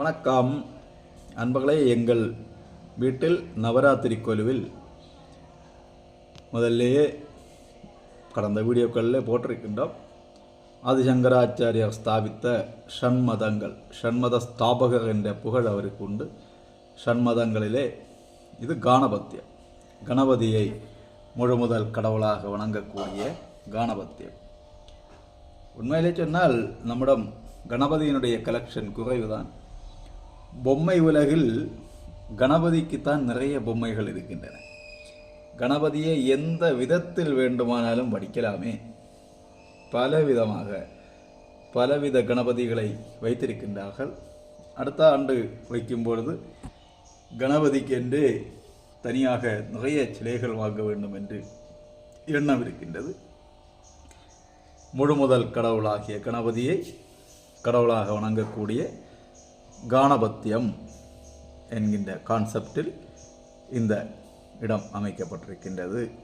வணக்கம். அன்பர்களே எங்கள் வீட்டில் நவராத்திரி கொலுவில் முதல்லையே கடந்த வீடியோக்களில் போட்டிருக்கின்றோம். ஆதிசங்கராச்சாரியர் ஸ்தாபித்த ஷண்மதங்கள் ஷண்மத ஸ்தாபகர் என்ற புகழ் அவருக்கு உண்டு. ஷண்மதங்களிலே இது கானபத்தியம் கணபதியை முழுமுதல் கடவுளாக வணங்கக்கூடிய கானபத்தியம் உண்மையிலே சொன்னால் நம்மிடம் கணபதியினுடைய கலெக்ஷன் குறைவுதான். பொம்மை உலகில் கணபதிக்குத்தான் நிறைய பொம்மைகள் இருக்கின்றன. கணபதியை எந்த விதத்தில் வேண்டுமானாலும் வடிக்கலாமே பலவிதமாக பலவித கணபதிகளை வைத்திருக்கின்றார்கள். அடுத்த ஆண்டு வைக்கும் பொழுது கணபதிக்கென்று தனியாக நிறைய சிலைகள் வாங்க வேண்டும் என்று எண்ணம் இருக்கின்றது. முழு முதல் கடவுளாகிய கணபதியை கடவுளாக வணங்கக்கூடிய கானபத்தியம் என்கின்ற கான்செப்டில் இந்த இடம் அமைக்கப்பட்டிருக்கின்றது.